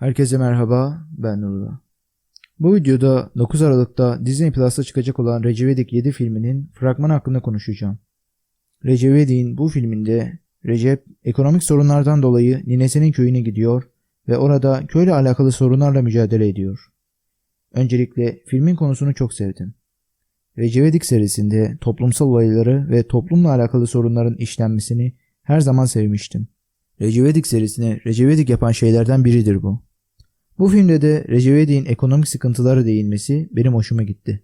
Herkese merhaba, ben Nurullah. Bu videoda 9 Aralık'ta Disney Plus'ta çıkacak olan Recep İvedik 7 filminin fragmanı hakkında konuşacağım. Recep bu filminde Recep ekonomik sorunlardan dolayı ninesinin köyüne gidiyor ve orada köyle alakalı sorunlarla mücadele ediyor. Öncelikle filmin konusunu çok sevdim. Recep serisinde toplumsal olayları ve toplumla alakalı sorunların işlenmesini her zaman sevmiştim. Recep İvedik İvedik yapan şeylerden biridir bu. Bu filmde de Recep İvedik'in ekonomik sıkıntıları değinmesi benim hoşuma gitti.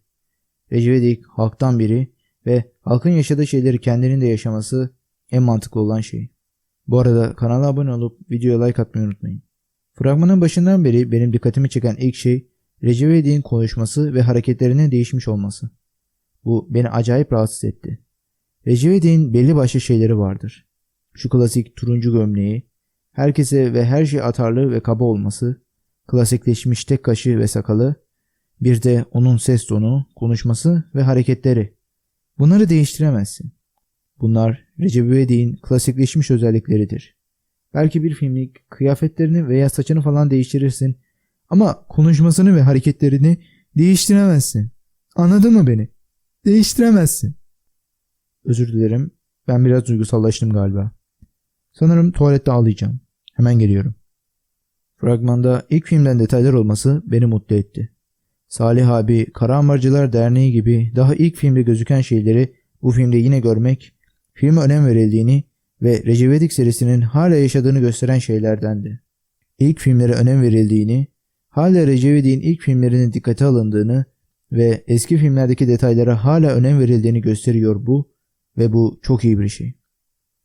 Recep İvedik halktan biri ve halkın yaşadığı şeyleri kendinin de yaşaması en mantıklı olan şey. Bu arada kanala abone olup videoya like atmayı unutmayın. Fragmanın başından beri benim dikkatimi çeken ilk şey Recep İvedik'in konuşması ve hareketlerinin değişmiş olması. Bu beni acayip rahatsız etti. Recep İvedik'in belli başlı şeyleri vardır. Şu klasik turuncu gömleği, herkese ve her şey atarlı ve kaba olması, klasikleşmiş tek kaşı ve sakalı, bir de onun ses tonu, konuşması ve hareketleri. Bunları değiştiremezsin. Bunlar Recep İvedik'in klasikleşmiş özellikleridir. Belki bir filmlik kıyafetlerini veya saçını falan değiştirirsin ama konuşmasını ve hareketlerini değiştiremezsin. Anladın mı beni? Değiştiremezsin. Özür dilerim. Ben biraz duygusallaştım galiba. Sanırım tuvalette ağlayacağım. Hemen geliyorum. Fragmanda ilk filmden detaylar olması beni mutlu etti. Salih abi, Kara Amarcılar Derneği gibi daha ilk filmde gözüken şeyleri bu filmde yine görmek, filme önem verildiğini ve Recep İvedik serisinin hala yaşadığını gösteren şeylerdendi. İlk filmlere önem verildiğini, hala Recep İvedik'in ilk filmlerinin dikkate alındığını ve eski filmlerdeki detaylara hala önem verildiğini gösteriyor bu ve bu çok iyi bir şey.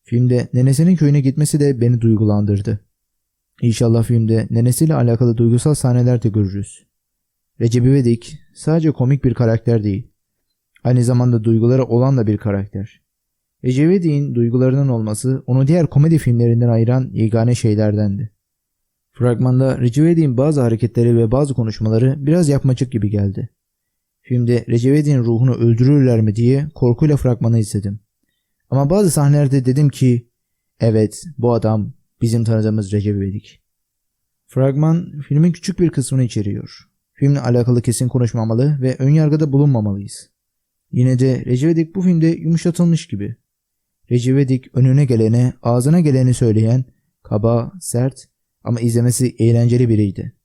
Filmde nenesinin köyüne gitmesi de beni duygulandırdı. İnşallah filmde nenesiyle alakalı duygusal sahneler de görürüz. Recep İvedik sadece komik bir karakter değil. Aynı zamanda duyguları olan da bir karakter. Recep İvedik'in duygularının olması onu diğer komedi filmlerinden ayıran yegane şeylerdendi. Fragmanda Recep İvedik'in bazı hareketleri ve bazı konuşmaları biraz yapmacık gibi geldi. Filmde Recep İvedik'in ruhunu öldürürler mi diye korkuyla fragmanı izledim. Ama bazı sahnelerde dedim ki evet bu adam bizim tanıdığımız Recep İvedik. Fragman filmin küçük bir kısmını içeriyor. Filmle alakalı kesin konuşmamalı ve ön yargıda bulunmamalıyız. Yine de Recep İvedik bu filmde yumuşatılmış gibi. Recep İvedik önüne gelene, ağzına geleni söyleyen, kaba, sert ama izlemesi eğlenceli biriydi.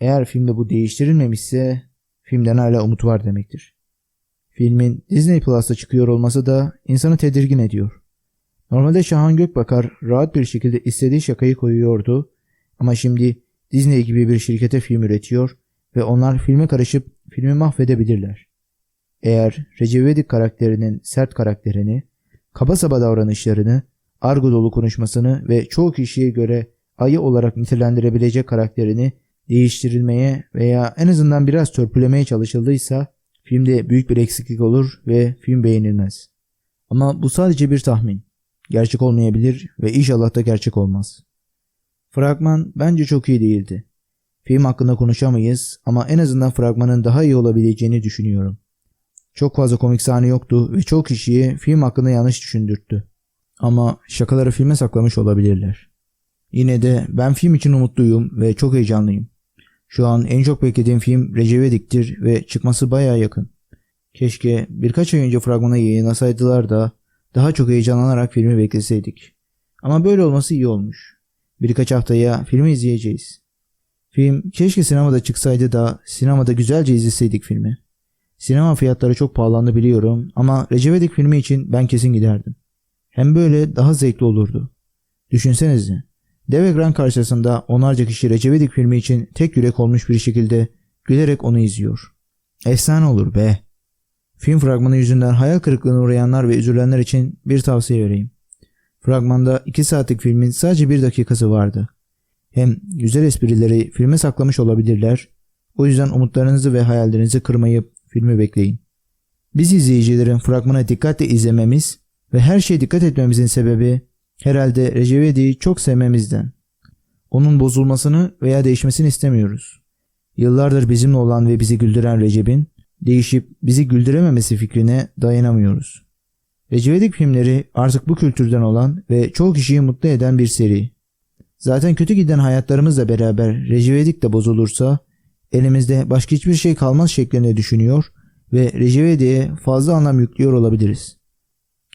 Eğer filmde bu değiştirilmemişse filmden hala umut var demektir. Filmin Disney Plus'ta çıkıyor olması da insanı tedirgin ediyor. Normalde Şahan Gökbakar rahat bir şekilde istediği şakayı koyuyordu ama şimdi Disney gibi bir şirkete film üretiyor ve onlar filme karışıp filmi mahvedebilirler. Eğer Recep İvedik karakterinin sert karakterini, kaba saba davranışlarını, argo dolu konuşmasını ve çoğu kişiye göre ayı olarak nitelendirebilecek karakterini değiştirilmeye veya en azından biraz törpülemeye çalışıldıysa filmde büyük bir eksiklik olur ve film beğenilmez. Ama bu sadece bir tahmin. Gerçek olmayabilir ve inşallah da gerçek olmaz. Fragman bence çok iyi değildi. Film hakkında konuşamayız ama en azından fragmanın daha iyi olabileceğini düşünüyorum. Çok fazla komik sahne yoktu ve çok kişiyi film hakkında yanlış düşündürttü. Ama şakaları filme saklamış olabilirler. Yine de ben film için umutluyum ve çok heyecanlıyım. Şu an en çok beklediğim film Recep İvedik'tir ve çıkması baya yakın. Keşke birkaç ay önce fragmanı yayınlasaydılar da daha çok heyecanlanarak filmi bekleseydik. Ama böyle olması iyi olmuş. Birkaç haftaya filmi izleyeceğiz. Film keşke sinemada çıksaydı da sinemada güzelce izleseydik filmi. Sinema fiyatları çok pahalandı biliyorum ama Recep filmi için ben kesin giderdim. Hem böyle daha zevkli olurdu. Düşünsenize. Dev ekran karşısında onlarca kişi Recep filmi için tek yürek olmuş bir şekilde gülerek onu izliyor. Efsane olur be. Film fragmanı yüzünden hayal kırıklığına uğrayanlar ve üzülenler için bir tavsiye vereyim. Fragmanda 2 saatlik filmin sadece 1 dakikası vardı. Hem güzel esprileri filme saklamış olabilirler. O yüzden umutlarınızı ve hayallerinizi kırmayıp filmi bekleyin. Biz izleyicilerin fragmanı dikkatle izlememiz ve her şeye dikkat etmemizin sebebi herhalde Recep çok sevmemizden. Onun bozulmasını veya değişmesini istemiyoruz. Yıllardır bizimle olan ve bizi güldüren Recep'in değişip bizi güldürememesi fikrine dayanamıyoruz. Recep filmleri artık bu kültürden olan ve çoğu kişiyi mutlu eden bir seri. Zaten kötü giden hayatlarımızla beraber Recep de bozulursa elimizde başka hiçbir şey kalmaz şeklinde düşünüyor ve Recep fazla anlam yüklüyor olabiliriz.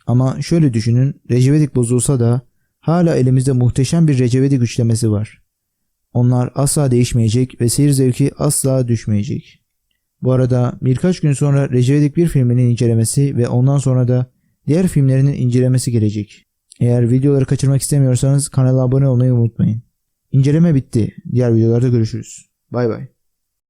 Ama şöyle düşünün Recep bozulsa da hala elimizde muhteşem bir Recep İvedik üçlemesi var. Onlar asla değişmeyecek ve seyir zevki asla düşmeyecek. Bu arada birkaç gün sonra Recep bir filminin incelemesi ve ondan sonra da diğer filmlerinin incelemesi gelecek. Eğer videoları kaçırmak istemiyorsanız kanala abone olmayı unutmayın. İnceleme bitti. Diğer videolarda görüşürüz. Bay bay.